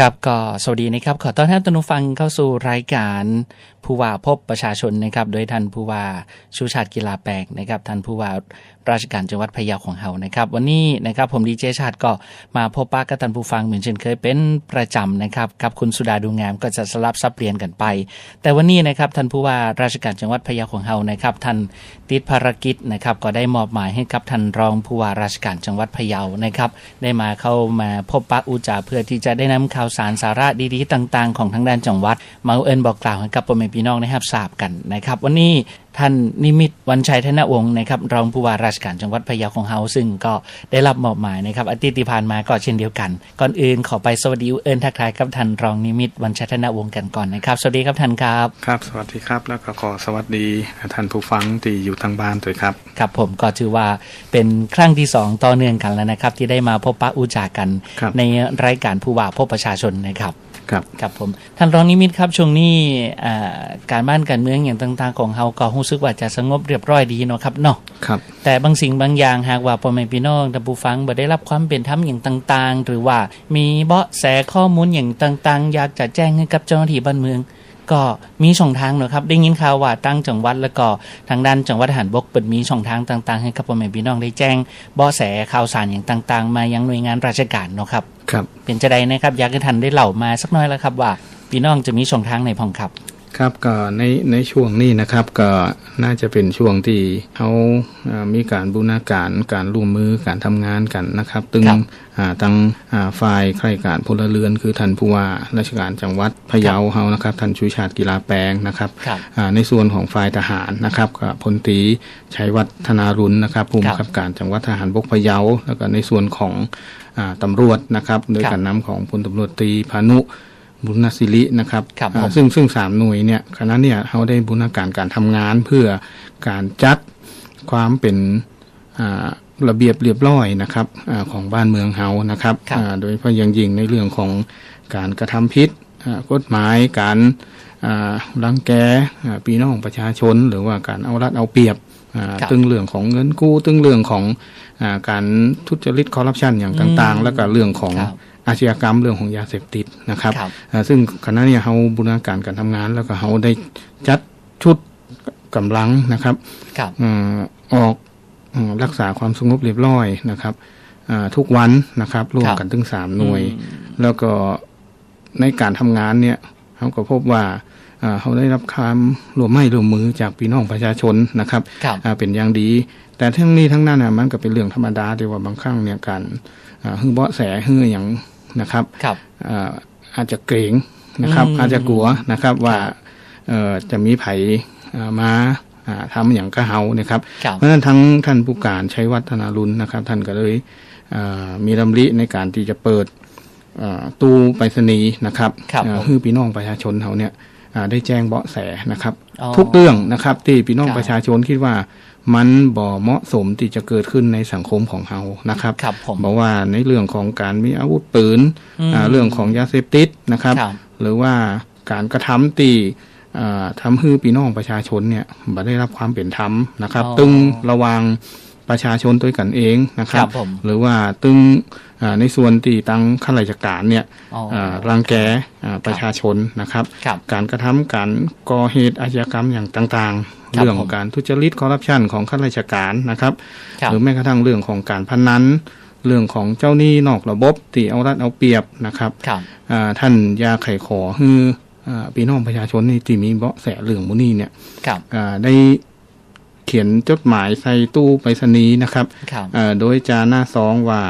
ครับก็สวัสดีนะครับขอต้อนรับท่านผู้ฟังเข้าสู่รายการผู้ว่าพบประชาชนนะครับ โดยท่านผู้ว่าชูชาติกีฬาแปลกนะครับท่านผู้ว่า ราชการจังหวัดพะเยาของเฮานะครับ วันนี้นะครับผมดีเจชาติก็มาพบปะกับท่านผู้ฟังเหมือนเช่นเคยเป็นประจำนะครับกับคุณสุดาดูงามก็จะสลับซับเปลี่ยนกันไป แต่วันนี้นะครับท่านผู้ว่าราชการจังหวัดพะเยาของเฮานะครับท่านติดภารกิจนะครับก็ได้มอบหมายให้กับท่านรองผู้ว่าราชการจังหวัดพะเยานะครับ ได้มาเข้ามาพบปะอุจาเพื่อที่จะได้นำข่าวสารสาระดีๆ ต่าง ๆ ของทางด้านจังหวัด มาเอินบอกกล่าวให้กับพ่อแม่พี่น้องนะครับทราบกันนะครับ วันนี้ ท่านนิมิตวันชัยธนวงศ์นะครับรองผู้ว่าราชการจังหวัดพะเยาของเฮาซึ่งก็ได้รับมอบหมายนะครับอาทิตย์ที่ผ่านมาก็เช่นเดียวกัน ก่อนอื่นขอไปสวัสดีเอินทักทายกับท่านรองนิมิตวันชัยธนวงศ์กันก่อนนะครับสวัสดีครับท่านครับครับ สวัสดีครับแล้วก็ขอสวัสดีท่านผู้ฟังที่อยู่ทางบ้านด้วยครับครับผมก็ถือว่าเป็นครั้งที่สองต่อเนื่องกันแล้วนะครับ ที่ได้มาพบปะอุจากันครับในรายการผู้ว่าพบประชาชนนะครับ ครับครับผมท่านรองนิมิตครับช่วงนี้อ่าการบ้านการเมืองอย่างต่าง ๆ ของเฮาก็รู้สึกว่าจะสงบเรียบร้อยดีเนาะครับเนาะครับ แต่บางสิ่งบางอย่างหากว่าพ่อแม่พี่น้องท่านผู้ฟังบ่ได้รับความเป็นธรรมอย่างต่าง ๆ หรือว่ามีเบาะแสข้อมูลอย่างต่าง ๆ อยากจะแจ้งให้กับเจ้าหน้าที่บ้านเมือง ก็มีช่องทางเนาะครับ ได้ยินข่าวว่าตั้งจังหวัดแล้วก็ทางด้านจังหวัดทหารบกเปิดมีช่องทางต่าง ๆ ให้กับพ่อแม่พี่น้องได้แจ้งเบาะแสข่าวสารอย่างต่าง ๆ มายังหน่วยงานราชการเนาะครับ ครับ เป็นจะใดนะครับอยากให้ท่านได้เล่ามาสักหน้อยแล้วครับว่าพี่น้องจะมีช่องทางในพองครับ ครับก็ในในช่วงนี้นะครับก็น่าจะเป็นช่วงที่เขาเอ่อมีการบูรณาการการร่วมมือการทำงานกันนะครับตึงครับอ่าตั้งอ่าฝ่ายข้าราชการพลเรือน คือท่านผู้ว่าราชการจังหวัดพะเยาเฮานะครับท่านชูชาติกีฬาแปลงนะครับครับอ่าในส่วนของฝ่ายทหารนะครับก็พลตรีชัยวัฒนารุณนะครับผู้ครับับงคับการจังหวัดทหารบกพะเยาแล้วก็ในส่วนของอาตำรวจนะครับ โดยครับการนำของพลตำรวจตรีพานุ บุญนศิรินะครับครับอ่าผมซึ่งซึ่งสามหน่วยเนี่ยคณะเนี่ยเขาได้บูรณาการการทำงานเพื่อการจัดความเป็นอ่าระเบียบเรียบร้อยนะครับอาของบ้านเมืองเฮานะครับครับอ่าโดยเฉพาะอย่างยิ่งในเรื่องของการกระทำผิดอ่ากฎหมายการอ่ารังแกอ่าพี่น้องประชาชน หรือว่าการเอารัดเอาเปรียบอ่าครับตึงเรื่องของเงินกู้ตึงเรื่องของอาการทุจริตคอร์รัปชันอย่างต่างอืมๆแล้วก็เรื่องของครับ อาชญากรรมเรื่องของยาเสพติดนะครับครับอ่าซึ่งคณะเนี่ยเขาบูรณาการการทำงาน แล้วก็เขาได้จัดชุดกำลังนะครับครับอ่าออกอ่ารักษาความสงบเรียบร้อยนะครับอ่าทุกวันนะครับร่วมกันถึงสามหน่วย แล้วก็ในการทำงานเนี่ยเขาก็พบว่าอ่าเขาได้รับความร่วมไม้ร่วมมือจากพี่น้องประชาชนนะครับครับอ่าเป็นอย่างดี แต่ทั้งนี้ทั้งนั้นน่ะมันก็เป็นเรื่องธรรมดาที่ว่าบางครั้งเนี่ยการอ่าฮือเบาะแสฮืออย่าง นะครับครับอ่าอาจจะเกรงนะครับอืมอาจจะกลัวนะครับว่าเอ่อจะมีไผอ่ามาอ่าทำอย่างกระเฮานะครับครับ เพราะฉะนั้นทั้งท่านผู้การใช้วัฒนารุณนะครับ ท่านก็เลยอ่ามีดำริในการที่จะเปิดอ่าตู้ไปรษณีย์นะครับครับอ่าผมให้พี่น้องประชาชนเขาเนี่ยอ่าได้แจ้งเบาะแสนะครับอ๋อทุกเรื่องนะครับที่พี่น้องครับประชาชนคิดว่า มันบ่เหมาะสมที่จะเกิดขึ้นในสังคมของเรานะครับครับผมบอกว่าในเรื่องของการมีอาวุธปืนอืมอ่าเรื่องของยาเสพติดนะครับครับหรือว่าการกระทำตีอ่าทำให้พี่น้องประชาชนเนี่ยบ่ได้รับความเป็นธรรมนะครับอ๋อตึงระวัง ประชาชนด้วยกันเองนะครัครับบผมหรือว่าตึงอ่าในส่วนที่ตั้งข้าราชการเนี่ยอ๋ออ่ารังแกอ่าประชาชนนะครับครับการกระทำการก่อเหตุอาชญากรรมอย่างต่างๆครับเรื่องผมการทุจริตคอร์รัปชันของข้าราชการนะครับครับหรือแม้กระทั่งเรื่องของการพนันเรื่องของเจ้าหนี้นอกระบบที่เอารัดเอาเปรียบนะครับครับอ่าท่านยาไขขอฮืออ่าพี่น้องประชาชนนี่ที่มีเบาะแสเรื่องมูนี่เนี่ยครับอ่าได้ เขียนจดหมายใส่ตู้ไปรษณีย์นะครับครับอ่าโดยจาหน้าซองว่า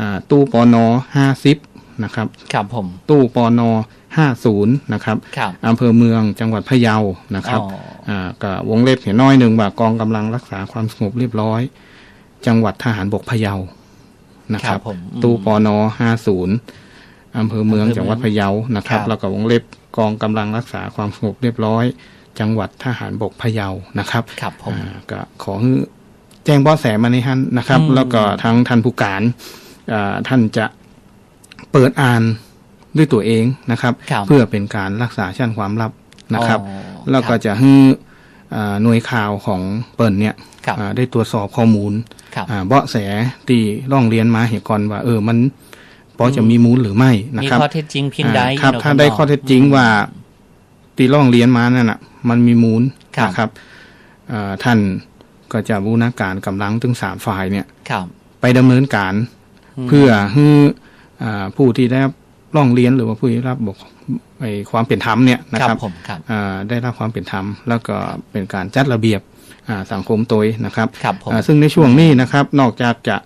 อ่าตู้ปอนอห้าสิบนะครับครับผมตู้ปอนอห้าศูนย์นะครับครับอำเภอเมืองจังหวัดพะเยานะครับอ๋ออ่าก็วงเล็บเห็นน้อยหนึ่งว่ากองกำลังรักษาความสงบเรียบร้อย จังหวัดทหารบกพะเยานะคครัรับบผมอืมตู้ปอนอห้าศูนย์อำเภอเมืองอำเภอเมืองจังหวัดพะเยานะครับครับแล้วก็วงเล็บกองกำลังรักษาความสงบเรียบร้อย จังหวัดทหารบกพะเยานะครับครับผมอ่าก็ขอให้แจ้งเบาะแสมาในท่านนะครับอืมแล้วก็ทางท่านผู้การอ่าท่านจะเปิดอ่านด้วยตัวเองนะครับครับ เพื่อเป็นการรักษาชั้นความลับนะครับอ๋อแล้วก็ครับจะให้อ่าหน่วยข่าวของเปิ่นเนี่ยครับอ่าได้ตรวจสอบข้อมูลครับอ่าเบาะแสที่ร้องเรียนมาเหตุก่อนว่า เออมันพอจะมีมูลหรือไม่นะมีครับข้อเท็จจริงเพียงใดอ่าครับเนะถ้าได้ณหมข้อเท็จจริงว่า ตีร่องเรียนมานั่นน่ะ มันมีมูลครับนะครับเอ่อท่านก็จะบูรณาการกำลังถึงสามฝ่ายเนี่ยครับไปดำเนินการอืมเพื่อให้อ่าผู้ที่ได้รับร้องเรียนหรือว่าผู้ที่รับบอกไอ้ความเป็นธรรมเนี่ยนะครัครับบผมครับอ่าได้รับความเป็นธรรมแล้วก็เป็นการจัดระเบียบอ่าสังคมตัวนะครับครับผมอ่าซึ่งในช่วงนี้นะครับ นอกจากจะ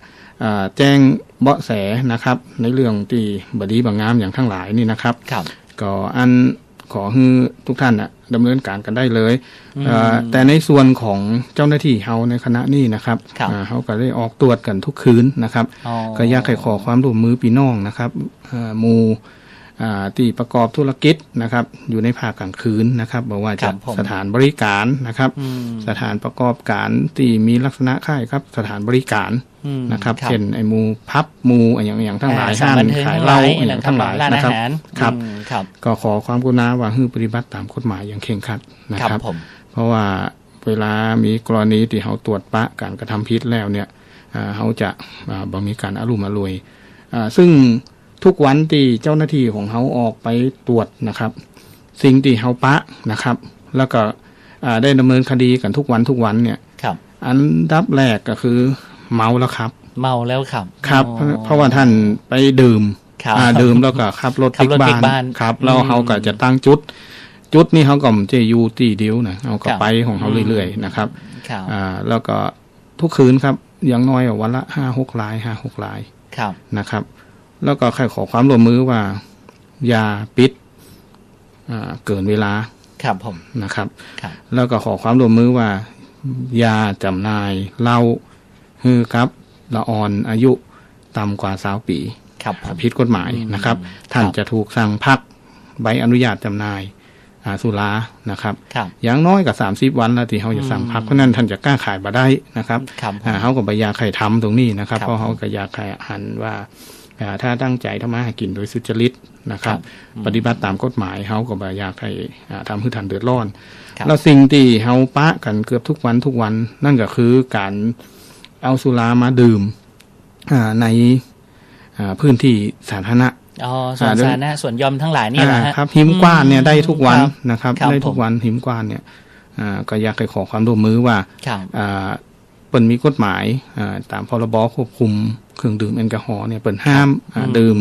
อ่าแจ้งเบาะแสนะครับ ในเรื่องที่บดีบางงามอย่างทั้งหลายนี่นะครับครับก็อัน ขอให้ทุกท่านนะดำเนินการกันได้เลยอืมเอ่อแต่ในส่วนของเจ้าหน้าที่เฮาในคณะนี้นะครับครับอ่าเฮาก็ได้ออกตรวจกันทุกคืนนะครับอ๋อก็อยากให้ขอความร่วมมือพี่น้องนะครับเอ่อหมู่อ่า ที่ประกอบธุรกิจนะครับ อยู่ในภาคกลางคืนนะครับบอกว่าครัจะบผมสถานบริการนะครับอืมสถานประกอบการที่มีลักษณะคล้ายครับ สถานบริการอืมนะครับเช่นไอ้หมูพับหมูอย่างอย่างทั้งหลายอ่ห้างบันเทิงขายทั้งเหล้าหลายอย่างทั้งหลายร้านนะอาครับหารครับอืมครับก็ขอความกรุณาว่าให้ปฏิบัติตามกฎหมายอย่างเคร่งครัดนะครับครับผมเพราะว่าเวลามีกรณีที่เขาตรวจปะการกระทำผิดแล้วเนี่ยอ่าเขาจะอ่าบ่มีการอารมณ์อรวยอ่าซึ่ง ทุกวันที่เจ้าหน้าที่ของเขาออกไปตรวจนะครับ สิ่งที่เขาปะนะครับ แล้วก็อ่าได้ดำเนินคดีกันทุกวันทุกวันเนี่ยครับ อันดับแรกก็คือเมาแล้วครับ เมาแล้วครับ ครับอ๋อเพราะว่าท่านไปดื่มครับอ่าดื่มแล้วก็ขับรถขับรถบิ๊กบิ๊กบ้าบ้านนครับแล้วอืมเขาก็จะตั้งจุด จุดนี้เขาก็จะอยู่ตีเดียวนะเขาก็ครับไปของเขาเรื่อยๆนะครับครับอ่าแล้วก็ทุกคืนครับอย่างน้อยวันละห้าหกลายห้าหกลายครับนะครับ แล้วก็ใครขอความร่วมมือว่า อย่าปิดอ่าเกินเวลาครับผมนะครับครับแล้วก็ขอความร่วมมือว่า อย่าจำหน่ายเหล้าฮือครับ ละอ่อนอายุต่ำกว่าสาวปีครับผมผิดกฎหมายนะครับ ท่านครับจะถูกสั่งพักใบอนุญาตจำหน่ายอ่าสุรานะครับครับอย่างน้อยกับสามสิบวันแล้วที่เขาจะสั่งพักเพราะนั้นท่านจะกล้าขายมาได้นะครับครับผมอ่าเขาก็ไปอยากใครทำตรงนี้นะครับครับ เพราะเขาก็อยากใครหันว่าอ่า ถ้าตั้งใจทำมาหากินโดยสุจริตนะครับ ปฏิบัติตามกฎหมายเขาก็ไปอยากให้อ่าทำให้ทันเดือดร้อนครับแล้วสิ่งที่เขาปะกันเกือบทุกวันทุกวัน นั่นก็คือการเอาสุรามาดื่มอ่าในอ่าพื้นที่สาธารณะอ๋อส่วนอ่าเดี๋ยวสาธารณะส่วนยอมทั้งหลายนี่แหละอ่าฮะครับหิมกว้านเนี่ยอืมได้ทุกวันครับนะครับครับได้ทุกผมวันหิมกว้านเนี่ยอ่าก็อยากให้ขอความร่วมมือว่าครับอ่าเปิ่นมีกฎหมายอ่าตามพรบควบคุม เครื่องดื่มแอลกอฮอล์เนี่ยเปิ่นห้ามอ่าอืมดื่ม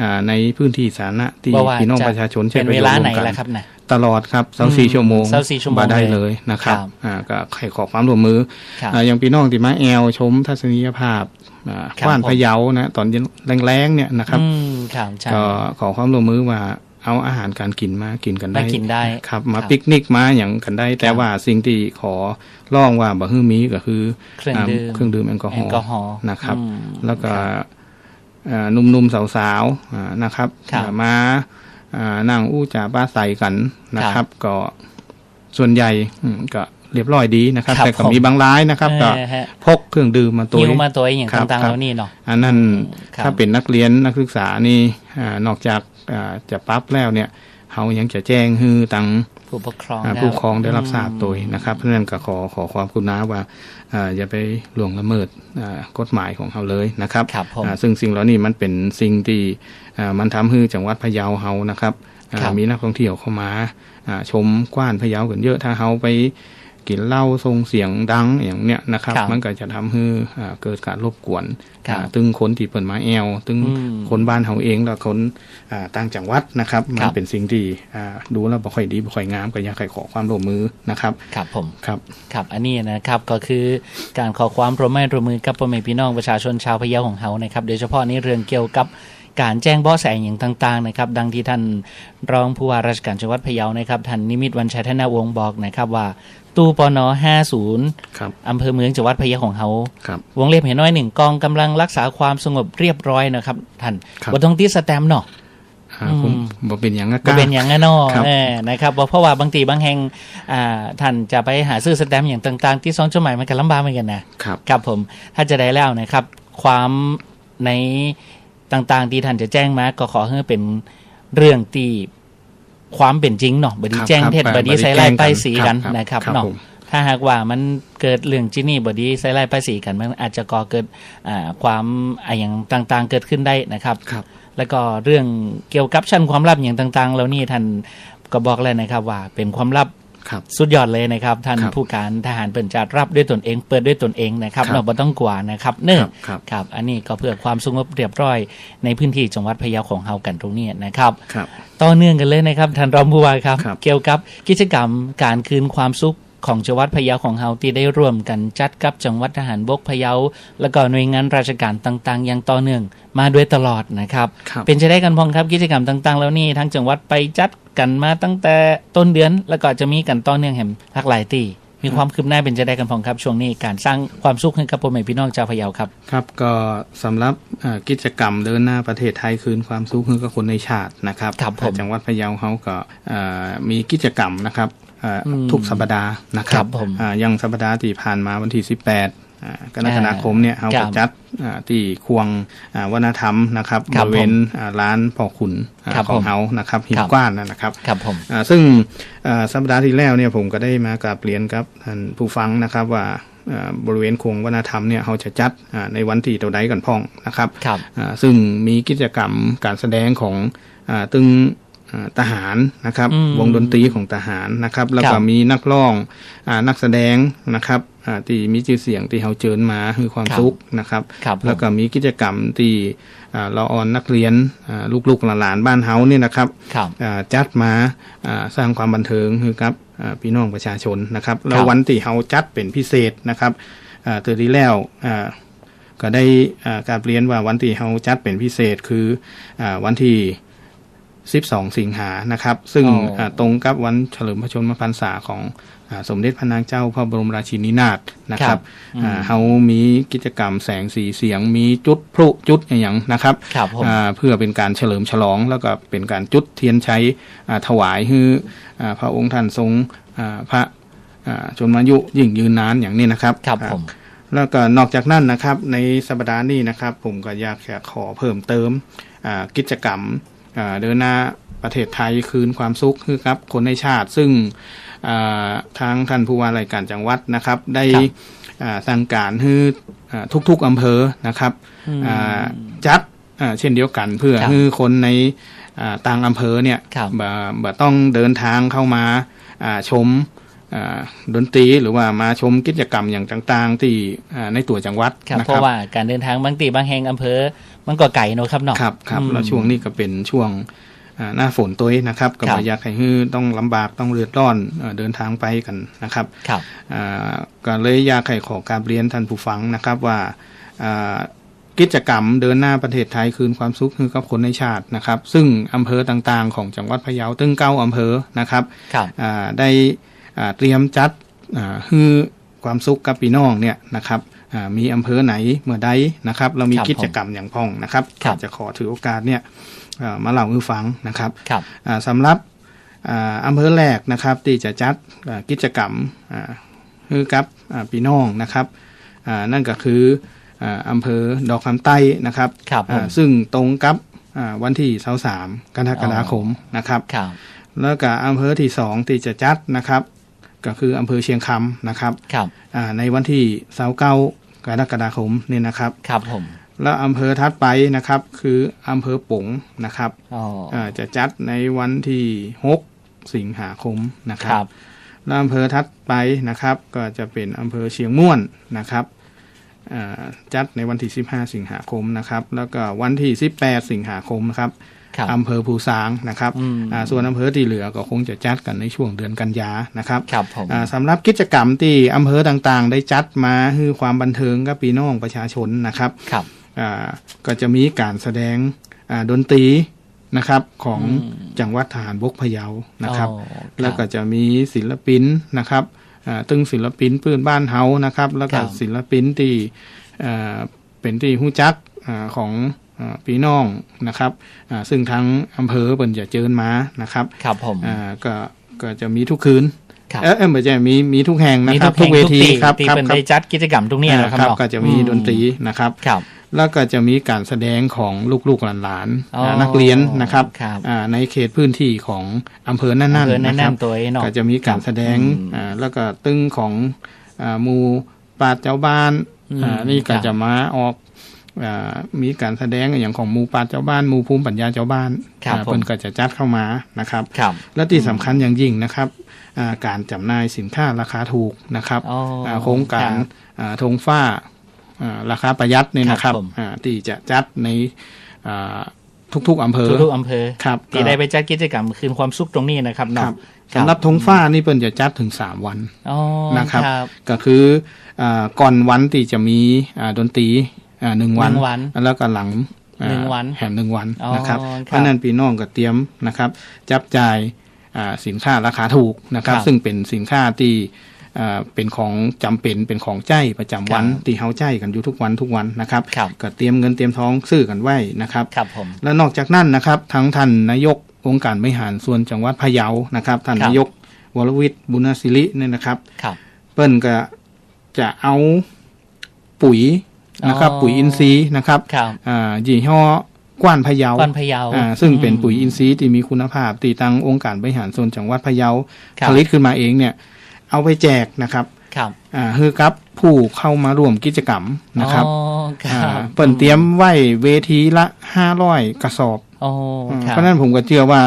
อ่าในพื้นที่สาธารณะที่บ่ว่าพี่น้องจะประชาชนใช้เป็นประเวโยชลาน์ร่ไหนวมกันล่ะครับนะตลอดครับสาสี่ชั่วโมงเสาร์สี่ชั่วโมงบ่ได้เลยเลยนะครับครับอ่าก็ให้ขอความร่วมมือครับอ่าอย่างพี่น้องที่มาแอลชมทัศนียภาพอ่าครับว่านผมพะเยานะตอนเย็นแรงๆเนี่ยนะครับอืมครับใช่ก็ขอความร่วมมือว่า เอาอาหารการกินมากินกันได้มากินได้ครับ มาครับปิกนิกมาอย่างกันได้ แต่ครับว่าสิ่งที่ขอร้องว่าบ่ฮื้อมีก็คือเครื่องดื่มาเครื่องดื่มแอลกอฮแออลล์กอฮอล์นะครับอืมแล้วก็ครับอ่าหนุ่มๆสาวๆอ่านะครับครับอ่ามาอ่านั่งอู้จ่าป้าใสกันนะคครัรับบก็ส่วนใหญ่อืมก็ เรียบร้อยดีนะครับครับแต่ก็ผมมีบางร้ายนะครับก็เออฮะพกเครื่องดื่มมาตัวยิวมาตัวอย่างครับต่างๆครับแล้วนี่เนาะอันนั้นครับถ้าเป็นนักเรียนนักศึกษานี่อานอกจากอ่าจะปรั๊บแล้วเนี่ยเขายังจะแจ้งฮือตังผู้ปกครองอ่าแล้วผู้ปกครองได้รับทราบอืมโดยนะครับเพราะฉะนั้นก็ขอขอความกรุณาว่าอ่าอย่าไปล่วงละเมิดอ่ากฎหมายของเขาเลยนะครับครับผมอ่าซึ่งสิ่งเหล่านี้มันเป็นสิ่งที่อ่ามันทำให้จังหวัดพะเยาเฮานะครับอ่าครับมีนักท่องเที่ยวเข้ามาอ่าชมกว้านพะเยากันเยอะถ้าเฮาไป กินเหล้าทรงเสียงดังอย่างเนี้ยนะครับครับมันก็จะทำให้อ่าเกิดการรบกวนครับอ่าตึงคนที่เปิดมาแอลตึงอืมคนบ้านเฮาเองแล้วคนอ่าต่างจังหวัดนะครับคมัรันบเป็นสิ่งที่อ่าดูแล้วบ่ค่อยดีบ่ค่อยงามก็อยากให้ขอความร่วมมือนะครับครับผมครับครับอันนี้นะครับก็คือการขอความร่วมไม้ร่วมมือกับพ่อแม่พี่น้องประชาชนชาวพะเยาของเฮานะครับ โดยเฉพาะในเรื่องเกี่ยวกับ การแจ้งเบาะแสอย่างต่างๆนะครับ ดังที่ท่านรองผู้ว่าราชการจังหวัดพะเยานะครับท่านนิมิตวันชัยธนาวงศ์บอกนะครับว่าตู้ปน50ครับอำเภอเมืองจังหวัดพะเยาของเฮาครับวงเล็บเห็นน้อยหนึ่งกองกำลังรักษาความสงบเรียบร้อยนะครับท่านครับบ่ต้องติดสแตมป์เนาะอ่าผมอืมบ่เป็นอย่างนั้นบ่เป็นอย่างนั้นเนอะครับเออนะครับเพราะว่าบางทีบางแห่งอ่าท่านจะไปหาซื้อสแตมป์อย่างต่างๆ ที่ซองจดหมายมันก็ลำบากเหมือนกันนะครับครับผมถ้าจะได้แล้วนะครับ ความใน ต่างๆ ที่ท่านจะแจ้งมาก็ขอให้เป็นเรื่องที่ความเป็นจริงเนาะบดีครับแจ้งเท็จครับบดีบ่ได้ใส่ไล่แกล้งกันป้ายสีกันครับนะครับครับเนาะผมถ้าหากว่ามันเกิดเรื่องจินี่บดีใส่ไล่ป้ายสีกันมันอาจจะก่อเกิดอ่าความอะอย่างต่างๆ เกิดขึ้นได้นะครับครับแล้วก็เรื่องเกี่ยวกับชั้นความลับอย่างต่าง ๆ แล้วนี่ท่านก็บอกเลยนะครับว่าเป็นความลับครับ สุดยอดเลยนะครับท่านครับผู้การทหารเปิ่นจัดรับด้วยตนเอง เปิดด้วยตนเองนะครับครับเราบ่ต้องกลัวนะครับเนื่อครับครับครับอันนี้ก็เพื่อความสงบเรียบร้อยในพื้นที่จังหวัดพะเยาของเฮากันตรงนี้นะครับครับต่อเนื่องกันเลยนะครับท่านรองผู้ว่าครับครับเกี่ยวกับกิจกรรมการคืนความสุข ของจังหวัดพะเยาของเฮาที่ได้ร่วมกันจัดกับจังหวัดทหารบกพะเยาแล้วก็หน่วยงานราชการต่างๆ อย่างต่อเนื่องมาโดยตลอดนะครับครับเป็นจะได้กันพองครับกิจกรรมต่างๆ แล้วนี่ทั้งจังหวัดไปจัดกันมาตั้งแต่ต้นเดือน แล้วก็จะมีกันต่อเนื่องแห่งหลากหลายตีมีความคืบหน้าเป็นจะได้กันพองครับช่วงนี้การสร้างความสุขให้กับพ่อแม่พี่น้องชาวพะเยาครับ ครับก็สำหรับอ่ากิจกรรมเดินหน้าประเทศไทยคืนความสุขให้กับคนในชาตินะครับครับผมจังหวัดพะเยาเขาก็อ่ามีกิจกรรมนะครับอ่าอืม ทุกสัปดาห์นะคครัรับบผมอ่าอยังสัปดาห์ที่ผ่านมาวันที่ 18อ่ากรกฎาคมเนี่ยเขาครัก็บจัดอ่าที่ควงอ่าวัฒนธรรมนะครับครับบริเวณอ่าร้านพ่อขุนอ่าครับของผมเฮานะครับหินครับกว้านนะนะครับครับผมอ่าซึ่งอ่าสัปดาห์ที่แล้วเนี่ยผมก็ได้มากราบเรียนครับท่านผู้ฟังนะครับว่าอ่าบริเวณโครงวัฒนธรรมเนี่ยเขาจะจัดอ่าในวันที่เท่าใดกันพ่องนะครับครับอ่าซึ่งมีกิจกรรมการแสดงของอาตึงอ่า ทหารนะครับอืมวงดนตรีของทหารนะครับ แล้วคก็รับมีนักร้องอานักแสดงนะครับอ่าที่มีชื่อเสียงที่เขาเจิญมาคือความครับสุขนะครับครับผมแล้วก็มีกิจกรรมที่อ่าเราออนนักเรียนอ่าลูกๆหลานๆบ้านเฮาเนี่ยนะครับครับอ่าจัดมาอ่าสร้างความบันเทิงคือครับอ่าพี่น้องประชาชนนะครับ แล้ววันที่เฮาจัดเป็นพิเศษนะครับอ่าเตือนที่แล้วอ่าก็ได้อ่าการเรียนว่าวันที่เฮาจัดเป็นพิเศษคืออาวันที่ 12 สิงหานะครับ ซึ่งอ๋ออ่าตรงกับวันเฉลิมพระชนมพรรษาของอาสมเด็จพระนางเจ้าพระบรมราชินีนาถนะครับอืมอ่าเฮามีกิจกรรมแสงสีเสียง มีจุดพลุจุดอย่างนะครับครับผมอ่าเพื่อเป็นการเฉลิมฉลองแล้วก็เป็นการจุดเทียนใช้อ่าถวายให้อ่าพระองค์ท่านทรงอ่าพระอ่าชนมายุยิ่งยืนนานอย่างนี้นะครับครับอ่าผมแล้วก็นอกจากนั้นนะครับในสัปดาห์นี้นะครับ ผมก็อยากจะขอเพิ่มเติมอ่ากิจกรรมอ่า เดินหน้าประเทศไทยคืนความสุขคือครับ คนในชาติซึ่งอ่าทางท่านผู้ว่ารายการจังหวัดนะครับ ได้ครับอ่าสั่งการให้อ่าทุกๆอำเภอนะครับอืมอ่าจัดอ่าเช่นเดียวกันเพื่อครับให้คนในอ่าต่างอำเภอเนี่ยครับบ่บ่ต้องเดินทางเข้ามาอ่าชมอ่าดนตรีหรือว่ามาชมกิจกรรมอย่างต่าง ๆ ที่อ่าในตัวจังหวัดครับนะเพราะว่าการเดินทางบางตีบางแห่งอำเภอ มันก็ไก่เนอะครับเนาะครับครับอืมแล้วช่วงนี้ก็เป็นช่วงอ่าหน้าฝนตัวเองนะครับก็ครับบ่อยากให้ฮือต้องลำบากต้องเลือดร้อนเอ่อเดินทางไปกันนะครับครับอ่าก็เลยอยากให้ขอการเรียนท่านผู้ฟังนะครับว่าอ่ากิจกรรมเดินหน้าประเทศไทยคืนความสุขให้กับคนในชาตินะครับ ซึ่งอำเภอต่างๆ ของจังหวัดพะเยาตึงเก้าอำเภอนะครับครับอ่าได้อ่าเตรียมจัดอ่าฮือความสุขกับพี่น้องเนี่ยนะครับอ่า มีอำเภอไหนเมื่อใดนะครับ เรามีครับกิจกรรมอย่างพ้องนะครับครับจะขอถือโอกาสเนี่ยอ่ามาเล่าให้ฟังนะครับครับอ่าสำหรับอ่าอำเภอแรกนะครับที่จะจัดอ่ากิจกรรมอ่าคือกับอ่าพี่น้องนะครับอ่านั่นก็คืออ่าอำเภอดอกคำใต้นะครับครับผมอ่าซึ่งตรงกับอ่าวันที่23กรกฎาคมนะครับครับแล้วก็อำเภอที่สองที่จะจัดนะครับ ก็คืออำเภอเชียงคำนะครับครับอ่าในวันที่เสาเก้า กรกฎาคมนี่นะครับ ครับผม แล้วอำเภอทัดไปนะครับ คืออำเภอปงนะครับอ๋ออ่าจะจัดในวันที่6สิงหาคมนะคครัรับบแล้วอำเภอทัดไปนะครับ ก็จะเป็นอำเภอเชียงม่วนนะครับอ่าจัดในวันที่ 15 สิงหาคมนะครับ แล้วก็วันที่ 18 สิงหาคมนะครับครับ อำเภอภูซางนะครับอืมอ่าส่วนอำเภอที่เหลือก็คงจะจัดกันในช่วงเดือนกันยานะครับครับผมอ่าสำหรับกิจกรรมที่อำเภอต่างๆ ได้จัดมาคือความบันเทิงกับพี่น้องประชาชนนะครับครับอ่าก็จะมีการแสดงอ่าดนตรีนะครับของอืมจังหวัดฐานบกพะเยานะครับอ๋อแล้วก็จะมีศิลปินนะครับอ่าตึงศิลปินปืนบ้านเฮานะครับ แล้วก็ครับศิลปินที่อ่าเป็นที่หู้จักอาของอา พี่น้องนะครับอ่าซึ่งทางอำเภอเปิ่นจะเจิญมานะครับครับผมอ่าก็ก็จะมีทุกคืนครับเออเออไม่ใช่มีมีทุกแห่งนะมีครับทุกเวทีแห่งครับที่ครับเป็นครับได้จัดกิจกรรมตรงนี้นะคอ่ารับเนาะก็จะมีอืดนตรีนะครับครับแล้วก็จะมีการแสดงของลูกๆหลานอ๋อๆานักเรียนนะครับครับอ่าในเขตพื้นที่ของอำเภอนั่นอำเภอๆแนะนะครับนำตัวเองเนาะก็จะมีการแสดงอืมอ่าแล้วก็ตึ้งของอ่าหมูปราดเจ้าบ้านอืมอ่านี่ก็ครับจะมาออกอ่า มีการแสดงอย่างของหมู่ปราชญ์เจ้าบ้านหมู่ภูมิปัญญาเจ้าบ้านครับอ่าผมเพิ่นก็จะจัดเข้ามานะครับครับและที่สำคัญอย่างยิ่งนะครับอ่าการจำหน่ายสินค้าราคาถูกนะครับอ๋ออ่าโครงการครับอ่าธงฟ้าอ่าราคาประหยัดเนี่ยนะคครัรับบผมอ่าที่จะจัดในอ่าทุกๆอำเภอทุกๆอำเภอครับที่ได้ไปจัดกิจกรรมคืนความสุขตรงนี้นะครับคเนาะรับสำหรับธงฟ้านี่เพิ่นจะจัดถึง3วันอ๋อนะครับครับ ก็คืออาก่อนวันที่จะมีอ่าดนตรีอ่า หนึ่งวันหนึ่งวัน แล้วก็หลังอ่าหนึ่งวันแหมหนึ่งวันอ๋อนะครับครับเพราะฉะนั้นพี่น้องก็เตรียมนะครับ จับจ่ายอ่าสินค้าราคาถูกนะครับครับ ซึ่งเป็นสินค้าที่อ่าเป็นของจำเป็นเป็นของใจประจำวันครับที่เฮาใจกันอยู่ทุกวันทุกวันนะครับครับก็เตรียมเงินเตรียมทองซื้อกันไว้นะครับครับผมและนอกจากนั้นนะครับทั้งท่านนายกองค์การบริหารส่วนจังหวัดพะเยานะครับท่านครับนายกวรวิทย์บุญศิริเนี่ยนะครับครับเปิ้นก็จะเอาปุ๋ย นะครับอ๋อปุ๋ยอินทรีย์นะครับครับอ่ายี่ห้อกว้านพะเยาก้อนพะเยาอ่าซึ่งเป็นอืมปุ๋ยอินทรีย์ที่มีคุณภาพ ตีตังองค์การบริหารส่วนจังหวัดพะเยาครับผลิตขึ้นมาเองเนี่ย เอาไปแจกนะครับครับอ่าคือกับผู้เข้ามาร่วมกิจกรรมนะครับอ๋อคอ่ารับเปิ้นเตรียมไว้เวทีละห้าร้อยกระสอบอ๋ออืมครับเพราะฉะนั้นผมก็เชื่อว่า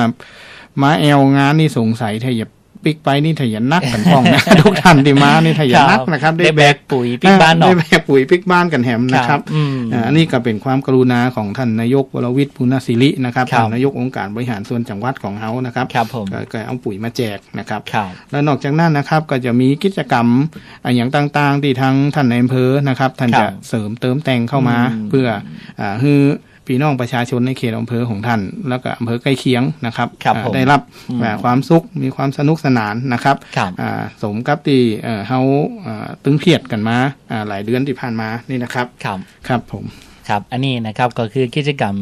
มาแอลงานนี่สงสัยถ้าอย่า ปิกไปนี่ถ้าอย่านักกันป้องนะทุกท่านที่มานี่ถ้าอย่านักนะครับ ได้แบกปุ๋ยปิ๊กบ้านเนาะได้แบกปุ๋ยปิกบ้านกันแหมนะครับอืมอ่าอันนี้ก็เป็นความกรุณาของท่านนายกวรวิทย์ปุณศิรินะครับครับท่านนายกองค์การบริหารส่วนจังหวัดของเฮานะครับครับผมก็ก็เอาปุ๋ยมาแจกนะครับครับ แล้วนอกจากนั้นนะครับก็จะมีกิจกรรมอ่าอย่างต่างๆ ที่ทางท่านในอำเภอนะครับ ท่านครัจะบเสริมเติมแต่งเข้ามาอืมเพื่ออ่าให้ พี่น้องประชาชนในเขตอำเภอของท่าน แล้วก็อำเภอใกล้เคียงนะครับครับอ่าผมได้รับอืมอ่าความสุขมีความสนุกสนานนะครับครับอ่าสมกับที่เอ่อเฮาอ่าตึงเครียดกันมาอ่าหลายเดือนที่ผ่านมานี่นะครับ ครับครับผมครับ อันนี้นะครับก็คือกิจกรรม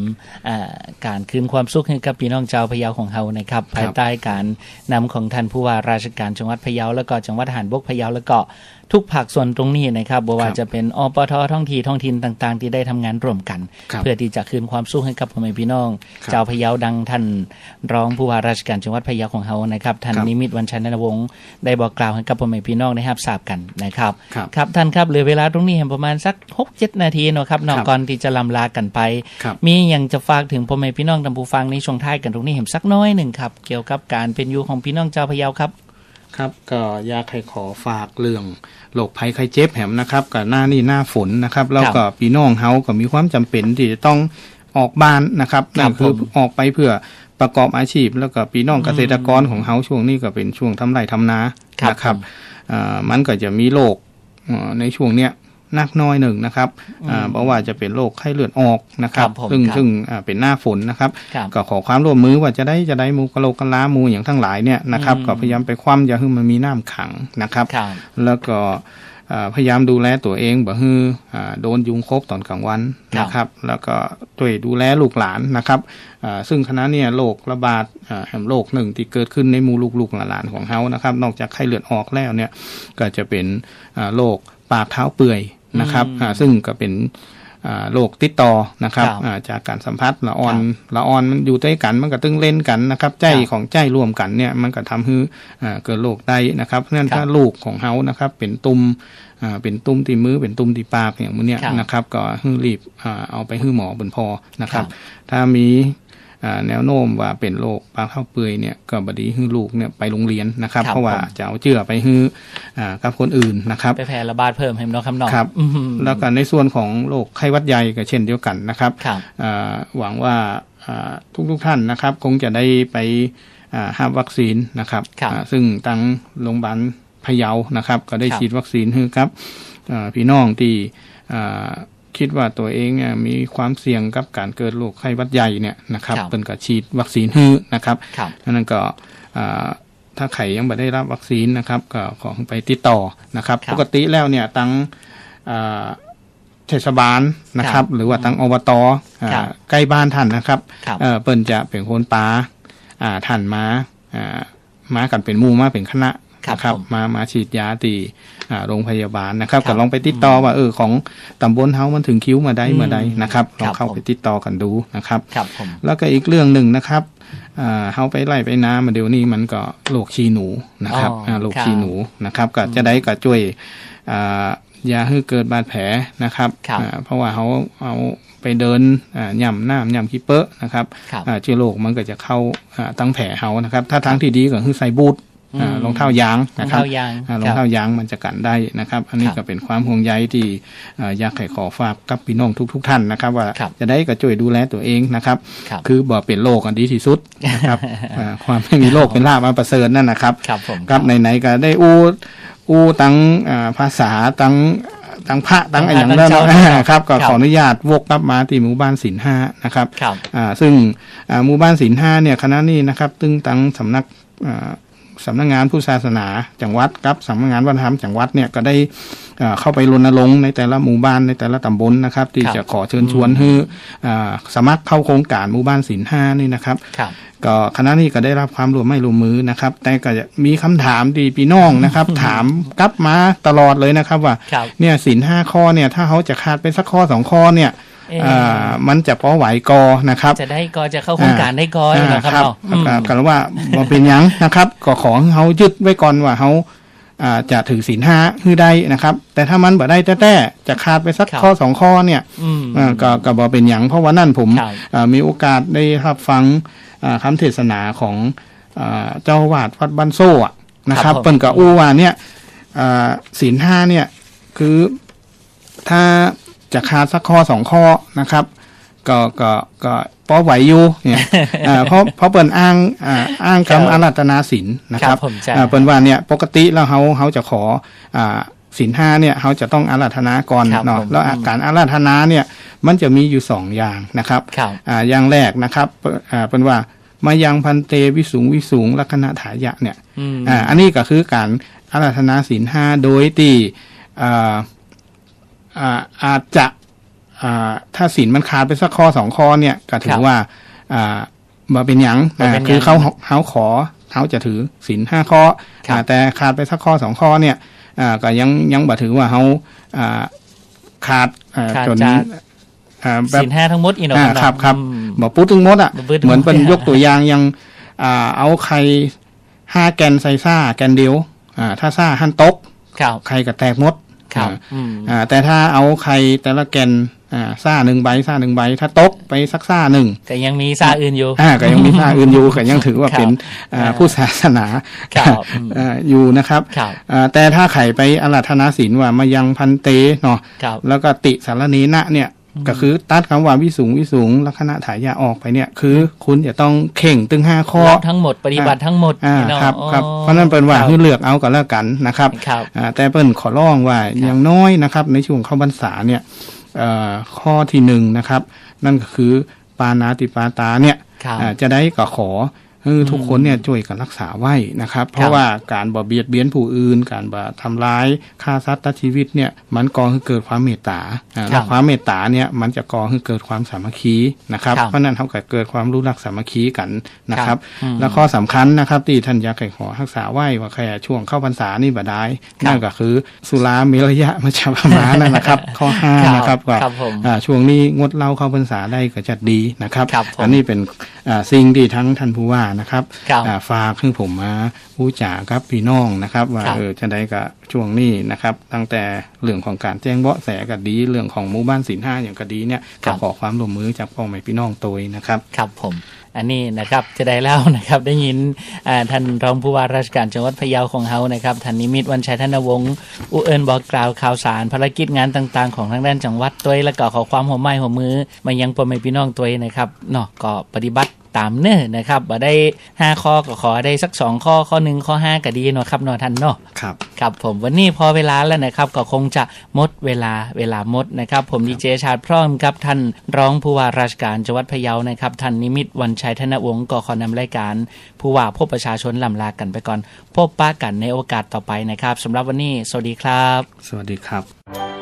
อ่าการคืนความสุขให้กับพี่น้องชาวพะเยาของเฮานะครับ ภายใต้การนำของท่านผู้ว่าราชการจังหวัดพะเยาแล้วก็จังหวัดทหารบกพะเยาแล้วก็ ทุกภาคส่วนตรงนี้นะครับบ่ว่าครับจะเป็นอปทท้องที่ท้องถิ่นต่างๆ ที่ได้ทำงานร่วมกันครับเพื่อที่จะคืนความสุขให้กับพ่อแม่พี่น้องครับชาวพะเยาดังท่านรองผู้ว่าราชการจังหวัดพะเยาของเฮานะครับท่านครับนิมิตวันชัยนวงศ์ได้บอกกล่าวให้กับพ่อแม่พี่น้องได้รับทราบกันนะครับครับครับท่านครับเหลือเวลาตรงนี้ประมาณสัก6 7นาทีเนาะครับเนอกครับก่อนที่จะลำลากันไปครับมีอย่างจะฝากถึงพ่อแม่พี่น้องท่านผู้ฟังในช่วงท้ายกันตรงนี้เห็นสักน้อยหนึ่งครับเกี่ยวกับการเป็นอยู่ของพี่น้องชาวพะเยาครับ ครับก็อยากให้ขอฝากเรื่องโรคภัยไข้เจ็บแหมนะครับกับหน้านี่หน้าฝนนะครับแล้วก็พี่น้องเฮาก็มีความจำเป็นที่จะต้องออกบ้านนะครับครันั่บนคือผมออกไปเพื่อประกอบอาชีพ แล้วก็พี่น้องเกษตรกรของเฮาช่วงนี้ก็เป็นช่วงทำไรทำนาครับนะครับผมอ่ามันก็จะมีโรคเอ่อในช่วงเนี้ย นักน้อยหนึ่งนะครับอ่าเพราะว่าจะเป็นโรคไข้เลือดออกนะครับครับผมซึ่งครับซึ่งอ่าเป็นหน้าฝนนะครับครับ ก็ขอความร่วมมือว่าจะได้จะได้หมูกะโหลกกะลาหมูอย่างทั้งหลายเนี่ยนะครับอืมก็พยายามไปคว่ำอย่าให้มันมีน้ำขังนะครับครับแล้วก็อ่าพยายามดูแลตัวเองบ่ฮืออ่าโดนยุงคบตอนกลางวันครับนะครับ แล้วก็ช่วยดูแลลูกหลานนะครับอ่าซึ่งคณะเนี่ยโรคระบาดอ่าแห่งโรคหนึ่งที่เกิดขึ้นในหมู่ลูกๆหลานๆของเฮานะครับ นอกจากไข้เลือดออกแล้วเนี่ยก็จะเป็นอ่าโรค ปากเท้าเปื่อยนะครับอืมอ่าซึ่งก็เป็นอ่าโรคติดต่อนะครับครับอ่าจากการสัมผัสละออนครับละออนมันอยู่ด้วยกันมันก็ตึงเล่นกันนะครับ ใจครับของใจรวมกันเนี่ยมันก็ทำให้อ่าเกิดโรคได้นะครับเพราะฉะนั้นครับถ้าลูกของเฮานะครับ เป็นตุ่มอ่าเป็นตุ่มที่มือเป็นตุ่มที่ปากอย่างมื้อเนี้ยครับนะครับ ก็ให้รีบอ่าเอาไปให้หมอบนพอนะครับครับถ้ามีอ่า แนวโน้มว่าเป็นโรคปากเข้าเปื่อยเนี่ยก็บดีให้ลูกเนี่ยไปโรงเรียนนะครับครับเพราะว่าผมจะเอาเจือไปให้อ่ากับคนอื่นนะครับไปแพร่ระบาดเพิ่มให้น้องคำนองครับอืมแล้วก็ในส่วนของโรคไข้หวัดใหญ่ก็เช่นเดียวกันนะครับครับอ่าหวังว่าทุกทุกๆท่านนะครับ คงจะได้ไปอ่ารับวัคซีนนะครับครับอ่าซึ่งทางโรงพยาบาลพะเยานะครับ ก็ได้ครับฉีดวัคซีนให้ครับอ่าพี่น้องที่อ่า คิดว่าตัวเองเนี่ยมีความเสี่ยงกับการเกิดโรคไข้หวัดใหญ่เนี่ยนะครับครับเป็นก็ฉีดวัคซีนให้นะครับครับอันนั้นก็อ่าถ้าใครยังไม่ได้รับวัคซีนนะครับ ก็ขอให้ไปติดต่อนะครับครับ ปกติแล้วเนี่ยตั้งอ่าเทศบาลนะคครัรับบหรือว่าตั้งอบตอ่าครับใกล้บ้านท่านนะครับครับเออเปิ้นจะเป็นคนปาอ่าท่านมาอ่ามากันเป็นหมู่มาเป็นคณะ ครับนะผมมามาฉีดยาตีอ่าโรงพยาบาลนะครับครับก็ลองไปติดต่อว่าเออของตำบลเฮามันถึงคิ้วมาได้อืมเมื่อใดนะครับลองครับเข้าผมไปติดต่อกันดูนะครับครับผมแล้วก็อีกเรื่องหนึ่งนะครับอ่าเฮาไปไล่ไปน้ำมาเดี๋ยวนี้มันก็โรคชีหนูนะครับอ๋ออ่าโรคครับชีหนูนะครับก็จะได้ก็ช่วยอ่าอย่าให้เกิดบาดแผลนะครับครับอ่าเพราะว่าเขาเอาไปเดินอ่าย่ำน้ำย่ำขี้เปอะนะครับครับอ่าเชื้อโรคมันก็จะเข้าอ่าตั้งแผลเขานะครับ ถ้าทางที่ดีก็คือใส่บูทอ่าอืม รองเท้ายางรองนะครับเท้ายางอ่ารองคเท้ารับยางมันจะกันได้นะครับ อันนี้ครับก็เป็นความห่วงใยที่อ่าอยากให้ขอฝากกับพี่น้องทุก ๆ ท่านนะครับ ว่าครับจะได้ก็ช่วยดูแลตัวเองนะครับครับ คือบ่เป็นโรคอันดีที่สุดนะครับอ่าความไม่มีโรคเป็นลาบมาประเสริฐนั่นนะครับครับผมครับไหนๆก็ได้อู้อู้ตั้งอ่าภาษาตั้งตั้งพระตั้งอะไรอย่างนั้นตั้งเนาะเจ้าครับก็ครับขออนุญาตวกกลับมาที่หมู่บ้านศิลห้านะครับครับอ่าซึ่งอ่าหมู่บ้านศิลห้าเนี่ยคณะนี้นะครับตึงตั้งสำนักอ่า สำนักงานผู้ศาสนาจังหวัดกับสำนักงานวัฒนธรรมจังหวัดเนี่ยก็ได้อ่าเข้าไปรณรงค์ในแต่ละหมู่บ้านในแต่ละตำบลนะครับ ที่ครับจะขอเชิญชวนให้อ่าสมัครเข้าโครงการหมู่บ้านศิลห้านี่นะครับครับก็คณะนี้ก็ได้รับความร่วมไม้ร่วมมือนะครับ แต่ก็จะมีคำถามดีพี่น้องนะครับ ถามกลับมาตลอดเลยนะครับว่าครับเนี่ยสินห้าข้อเนี่ยถ้าเขาจะขาดไปสักข้อสองข้อเนี่ยเอ่ออ่า มันจะพอไหวกอนะครับ จะได้ก็จะเข้าโครงการได้ก็อ่านะครับครับเนาะอืมอ่ากันว่าบ่เป็นหยังนะครับก็ขอให้เขายึดไว้ก่อนว่าเขาอ่าจะถือศีลห้าคือได้นะครับ แต่ถ้ามันบ่ได้แต่ๆจะขาดไปสักข้อสองข้อเนี่ยอืมอ่าก็ก็บ่เป็นหยังเพราะว่านั่นผมครับอ่ามีโอกาสได้รับฟังอ่าคำเทศนาของอ่าเจ้าอาวาดวัดบ้านโซ่อะนะครับครับผมเปิ้นก็อู้ว่าเนี่ยอ่าศีลห้าเนี่ยคือถ้า จะขาดสักข้อสองข้อนะครับ ก็ก็ก็พอไหวอยู่เนี่ยอ่าเพราะเพราะเปิ้นอ้างอ่าอ้างครับคำอารัตนาศีลนะคครัรับบผมจะอ่าเปิ้นว่าเนี่ยปกติแล้วเขาเขาจะขออ่าศีลห้าเนี่ยเขาจะต้องอาราธนาก่อนครับเนาะผมแล้วอาการอาราธนาเนี่ยมันจะมีอยู่สองอย่างนะครับครับอ่าอย่างแรกนะครับเปอ่าเป็นว่ามายังพันเตวิสุงวิสุงลักษณะถายะเนี่ยอืมอ่าอันนี้ก็คือการอาราธนาศีลห้าโดยที่ อ่าอ่าอาจจะอ่าถ้าศีลมันขาดไปสักข้อสองข้อเนี่ยก็ถืครัอบว่าอ่าบ่เป็นหยังบ่อ่าเป็นหยังคือเขาเขาขอเขาจะถือศีลห้าข้อครับอ่าแต่ขาดไปสักข้อสองข้อเนี่ยอ่าก็ยังยังบ่ถือว่าเขาอ่าขาดอ่าขาดจนจากอ่าแบบสินห้าทั้งหมดอีกเนาะอ่าเนาะครับครับอืมบอกพูดถึงมดอะบ่พูดถึงเหมือนเป็นมดยกตัวอย่างยังอ่าเอาไข่ห้าแกนใส่ซ่าแกนเดียวอ่าถ้าซ่าหั่นตกครับไข่ก็แตกหมด ครับอ่าอืมอ่าแต่ถ้าเอาไข่แต่ละแกนอ่าซ่าหนึ่งใบซ่าหนึ่งใบ ถ้าตกไปสักซ่าหนึ่งแต่ยังมีซาอื่นอยู่อ่าก็ยังมีซ่าอื่นอยู่ก็ยังถือว่าครับเป็นอ่าอ่าผู้ศาสนาครับอืมอ่าอยู่นะครับครับอ่าแต่ถ้าไข่ไปอาราธนาศีลว่ามายังพันเตเนาะครับแล้วก็ติสารณีนะเนี่ย ก็คือตัดคำว่าวิสูงวิสูงลักษณะถ่ายยาออกไปเนี่ย คือคุณจะต้องเข่งตึงห้าข้อรับทั้งหมดปฏิบัติทั้งหมดอ่าเนาะครับอ๋อครับเพราะนั้นเป็นว่าครับให้เลือกเอาก็แล้วกันนะครับครับอ่าแต่เปิ้นขอร้องว่าอย่างน้อยนะครับ ในช่วงเข้าพรรษาเนี่ยเอ่อข้อที่หนึ่งนะครับ นั่นก็คือปานาติปาตาเนี่ยครับอ่าจะได้ก็ขอให้ ทุกคนเนี่ยช่วยกันรักษาไว้นะครับ เพราะว่าการบ่เบียดเบียนผู้อื่น การบ่ทำร้ายฆ่าสัตว์ตัดชีวิตเนี่ยมันก่อให้เกิดความเมตตาอ่าครัและบความเมตตาเนี่ยมันจะก่อให้เกิดความสามัคคีนะครับครับเพราะฉะนั้นเขาก็เกิดความรู้รักสามัคคีกันนะครับอืมแล้วข้อสำคัญนะครับ ที่ท่านอยากให้ขอรักษาไว้ว่าแค่ช่วงเข้าพรรษานี่บ่ได้ครับนั่นก็คือสุราเมรยะมัชฌปมานั่นนะครับ ข้อห้านะครับว่าครับผมอ่าช่วงนี้งดเหล้าเข้าพรรษาได้ก็จะดีนะครับครับผมอันนี้เป็นอ่าสิ่งที่ทั้งท่านผู้ว่านะครับครับอ่าฝากให้ผมมาผู้จ่ากับพี่น้องนะครับ ว่าครับเออจะได้กับช่วงนี้นะครับ ตั้งแต่เรื่องของการแจ้งเบาะแสก็ดี เรื่องของหมู่บ้านสินห้าอย่างก็ดีเนี่ยก็ขอความร่วมมือจากพ่อแม่พี่น้องตัวเองนะครับ ครับผมอันนี้นะครับจะได้แล้วนะครับได้ยินอ่าท่านรองผู้ว่าราชการจังหวัดพะเยาของเฮานะครับท่านนิมิตรวันชัยธนวงศ์อุเอิญบอกกล่าวข่าวสารภารกิจงานต่างๆ ของทางด้านจังหวัดตัวเองและก็ขอความหัวไม้หัวมือมายังพ่อแม่พี่น้องตัวเองนะครับเนาะก็ปฏิบัติ ตามเน้อนะครับบ่ได้ห้าข้อก็ขอได้สักสองข้อข้อหนึ่งข้อห้าก็ดีเนาะครับเนาะท่านเนาะครับครับผมวันนี้พอเวลาแล้วนะครับก็คงจะหมดเวลาเวลาหมดนะครับ ผมดีเจชาติพร้อมกับท่านรองผู้ว่าราชการจังหวัดพะเยานะครับท่านนิมิตรวันชัยธนวงศ์ก็ขอนำรายการ ผู้ว่าพบประชาชนลำลากันไปก่อน พบป้ากันในโอกาสต่อไปนะครับสำหรับวันนี้ สวัสดีครับ สวัสดีครับ